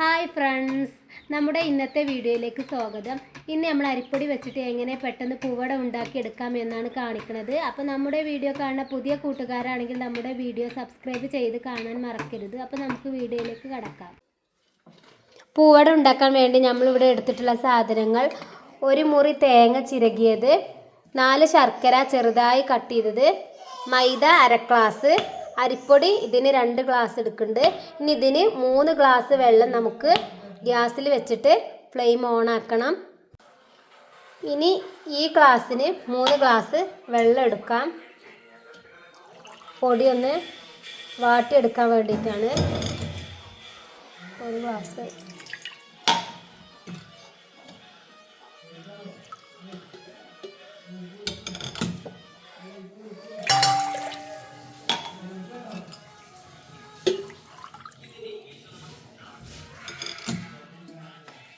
Hi friends. നമ്മുടെ ഇന്നത്തെ വീഡിയോയിലേക്ക് സ്വാഗതം. ഇന്ന് നമ്മൾ അരിപ്പൊടി വെച്ചിട്ട് എങ്ങനെ പെട്ടെന്ന് പൂവട ഉണ്ടാക്കി എടുക്കാം എന്നാണ് കാണിക്കുന്നത്. അപ്പോൾ നമ്മുടെ വീഡിയോ കാണുന്ന പുതിയ കൂട്ടുകാരാണെങ്കിൽ നമ്മുടെ വീഡിയോ സബ്സ്ക്രൈബ് ചെയ്ത് കാണാൻ മറക്കരുത്. അപ്പോൾ നമുക്ക് വീഡിയോയിലേക്ക് കടക്കാം. പൂവട ഉണ്ടാക്കാൻ വേണ്ടി നമ്മളിവിടെ എടുത്തിട്ടുള്ള സാധനങ്ങൾ. ഒരു മുറി തേങ്ങ ചിരകിയത്. നാല് ശർക്കര ചെറുതായി കട്ട് ചെയ്തത്. മൈദ അര ഗ്ലാസ്. അരിപ്പൊടി ഇതിന് രണ്ട് ഗ്ലാസ് എടുക്കുന്നുണ്ട്. ഇനി ഇതിന് മൂന്ന് ഗ്ലാസ് വെള്ളം നമുക്ക് ഗ്യാസിൽ വെച്ചിട്ട് ഫ്ലെയിം ഓൺ ആക്കണം. ഇനി ഈ ഗ്ലാസ്സിന് മൂന്ന് ഗ്ലാസ് വെള്ളം എടുക്കാം. പൊടി ഒന്ന് വാട്ടിയെടുക്കാൻ വേണ്ടിയിട്ടാണ്. ഒരു ഗ്ലാസ്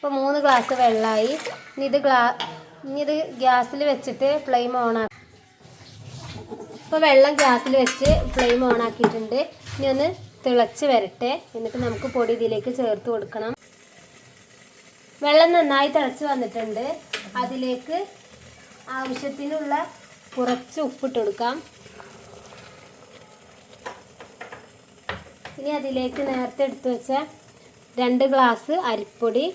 ഇപ്പോൾ മൂന്ന് ഗ്ലാസ് വെള്ളമായി ഇനി ഇത് ഗ്ലാ ഇനി ഇത് ഗ്യാസിൽ വെച്ചിട്ട് ഫ്ലെയിം ഓൺ ആക്കും. ഇപ്പോൾ വെള്ളം ഗ്യാസിൽ വെച്ച് ഫ്ലെയിം ഓണാക്കിയിട്ടുണ്ട് ഇനി ഒന്ന് തിളച്ച് വരട്ടെ. എന്നിട്ട് നമുക്ക് പൊടി ഇതിലേക്ക് ചേർത്ത് കൊടുക്കണം. വെള്ളം നന്നായി തിളച്ച് വന്നിട്ടുണ്ട്. അതിലേക്ക് ആവശ്യത്തിനുള്ള കുറച്ച് ഉപ്പിട്ട് കൊടുക്കാം. ഇനി അതിലേക്ക് നേരത്തെ എടുത്തു വെച്ച രണ്ട് ഗ്ലാസ് അരിപ്പൊടി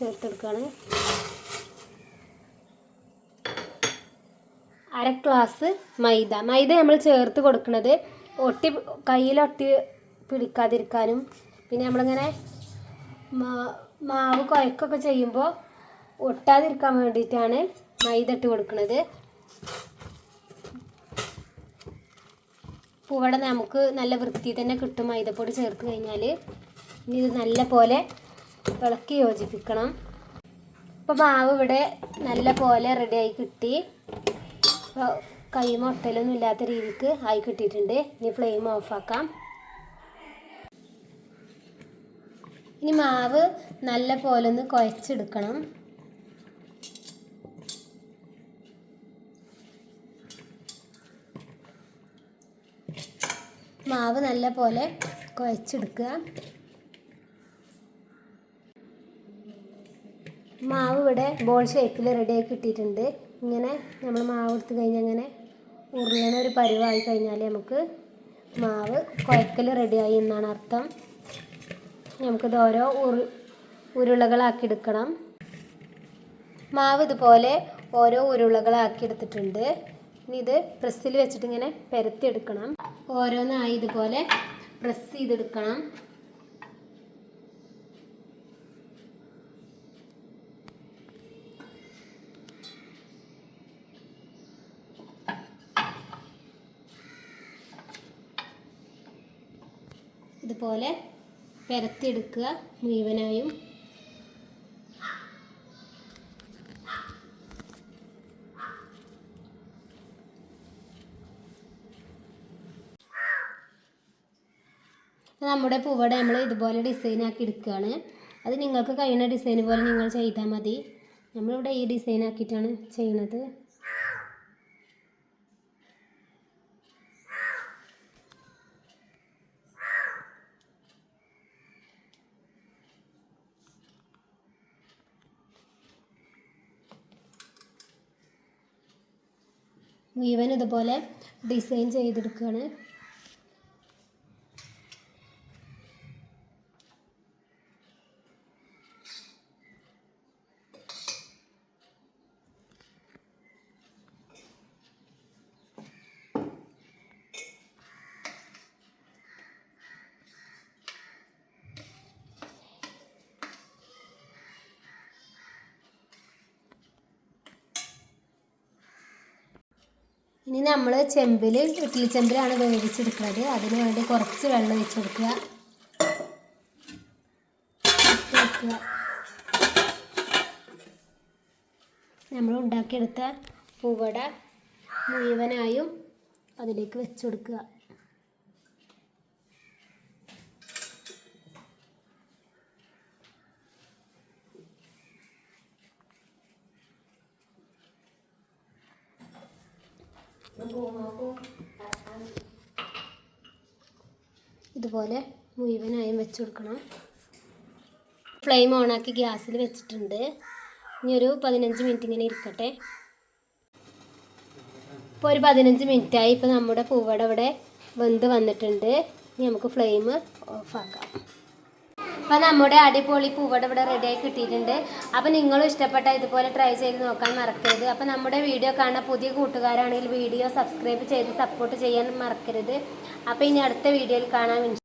ചേർത്തെടുക്കുകയാണ്. അര ഗ്ലാസ് മൈദ. മൈദ നമ്മൾ ചേർത്ത് കൊടുക്കുന്നത് ഒട്ടി കയ്യിലൊട്ടി പിടിക്കാതിരിക്കാനും പിന്നെ നമ്മളിങ്ങനെ മാവ് കുഴക്കൊക്കെ ചെയ്യുമ്പോൾ ഒട്ടാതിരിക്കാൻ വേണ്ടിയിട്ടാണ് മൈദ ഇട്ട് കൊടുക്കുന്നത്. പൂവട നമുക്ക് നല്ല വൃത്തി തന്നെ കിട്ടും മൈദപ്പൊടി ചേർത്ത് കഴിഞ്ഞാൽ. ഇനി ഇത് നല്ല പോലെ ഇളക്കി യോജിപ്പിക്കണം. ഇപ്പോൾ മാവ് ഇവിടെ നല്ല പോലെ റെഡിയായി കിട്ടി. ഇപ്പോൾ കൈ മൊട്ടലൊന്നും ഇല്ലാത്ത രീതിക്ക് ആയി കിട്ടിയിട്ടുണ്ട്. ഇനി ഫ്ലെയിം ഓഫാക്കാം ഇനി മാവ് നല്ല പോലെ ഒന്ന് കുഴച്ചെടുക്കണം. മാവ് നല്ല പോലെ കുഴച്ചെടുക്കുക. മാവ് ഇവിടെ ബോൾ ഷേപ്പിൽ റെഡിയാക്കി കിട്ടിയിട്ടുണ്ട് ഇങ്ങനെ നമ്മൾ മാവ് എടുത്ത് കഴിഞ്ഞാൽ അങ്ങനെ ഉരുളണ ഒരു പരുവായി കഴിഞ്ഞാൽ നമുക്ക് മാവ് കുഴക്കൽ റെഡിയായി എന്നാണ് അർത്ഥം. നമുക്കിത് ഓരോ ഉരു ഉരുളകളാക്കി എടുക്കണം. മാവ് ഇതുപോലെ ഓരോ ഉരുളകളാക്കി എടുത്തിട്ടുണ്ട്. ഇനി ഇത് പ്രസ്സിൽ വെച്ചിട്ട് ഇങ്ങനെ പരത്തിയെടുക്കണം ഓരോന്നായി ഇതുപോലെ പ്രസ് ചെയ്തെടുക്കണം. ഇതുപോലെ പരത്തിയെടുക്കുക മുഴുവനായും. നമ്മുടെ പൂവട നമ്മൾ ഇതുപോലെ ഡിസൈൻ ആക്കി എടുക്കുകയാണ്. അത് നിങ്ങൾക്ക് കഴിയുന്ന ഡിസൈൻ പോലെ നിങ്ങൾ ചെയ്താൽ മതി. നമ്മളിവിടെ ഈ ഡിസൈൻ ആക്കിയിട്ടാണ് ചെയ്യുന്നത് മുഴുവൻ ഇതുപോലെ ഡിസൈൻ ചെയ്തെടുക്കുകയാണ് ഇനി നമ്മൾ ചെമ്പിൽ ഇഡ്ഡലി ചെമ്പിലാണ് വേവിച്ചെടുക്കുന്നത്. അതിന് വേണ്ടി കുറച്ച് വെള്ളം ഒഴിച്ചു കൊടുക്കുക. നമ്മൾ ഉണ്ടാക്കിയെടുത്ത പൂവട മുഴുവനായും അതിലേക്ക് വെച്ച് കൊടുക്കുക. ഇതുപോലെ മുഴുവനായും വെച്ച് കൊടുക്കണം. ഫ്ലെയിം ഓണാക്കി ഗ്യാസിൽ വെച്ചിട്ടുണ്ട്. ഇനി ഒരു പതിനഞ്ച് മിനിറ്റ് ഇങ്ങനെ ഇരിക്കട്ടെ. ഇപ്പോൾ ഒരു പതിനഞ്ച് മിനിറ്റായി ഇപ്പോൾ നമ്മുടെ പൂവട ഇവിടെ വെന്ത് വന്നിട്ടുണ്ട്. ഇനി നമുക്ക് ഫ്ലെയിം ഓഫാക്കാം അപ്പോൾ നമ്മുടെ അടിപൊളി പൂവട ഇവിടെ റെഡിയായി കിട്ടിയിട്ടുണ്ട്. അപ്പോൾ നിങ്ങളും ഇഷ്ടപ്പെട്ട ഇതുപോലെ ട്രൈ ചെയ്ത് നോക്കാൻ മറക്കരുത്. അപ്പോൾ നമ്മുടെ വീഡിയോ കാണുന്ന പുതിയ കൂട്ടുകാരാണെങ്കിൽ വീഡിയോ സബ്സ്ക്രൈബ് ചെയ്ത് സപ്പോർട്ട് ചെയ്യാൻ മറക്കരുത്. അപ്പോൾ ഇനി അടുത്ത വീഡിയോയിൽ കാണാം.